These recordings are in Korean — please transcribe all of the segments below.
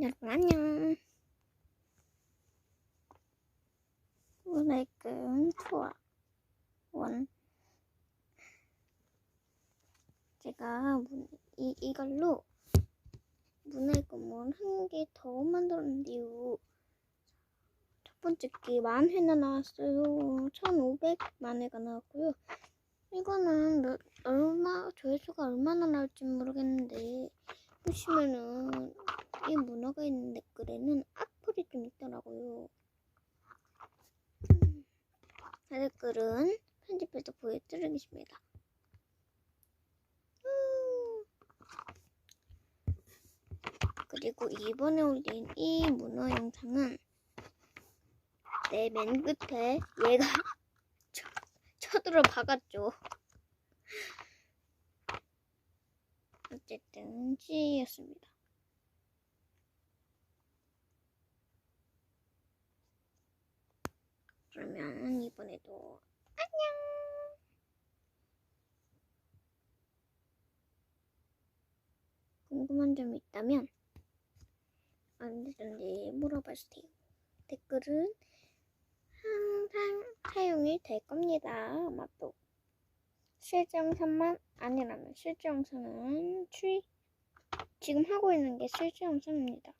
여러분 안녕. 오늘 은 투어 원. 제가 문, 이, 이걸로 문화의 꿈을 한개 더 만들었는데요. 첫 번째 게 만 회나 나왔어요. 1,500만 회가 나왔고요. 이거는 몇, 얼마, 조회수가 얼마나 나올지 모르겠는데, 보시면은, 이 문화가 있는 댓글에는 악플이 좀 있더라고요. 음, 그 댓글은 편집해서 보여드리겠습니다. 음. 그리고 이번에 올린 이 문화 영상은 내 맨 끝에 얘가 쳐, 쳐들어 박았죠. 어쨌든 C였습니다. 그러면 이번에도 안녕. 궁금한 점이 있다면 언제든지 물어봐 주세요. 댓글은 항상 사용이 될 겁니다. 아마도 영상만 아니라면 영상은 추이 지금 하고 있는 게 실제 영상입니다.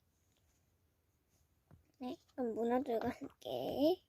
네, 그럼 문화들과 함께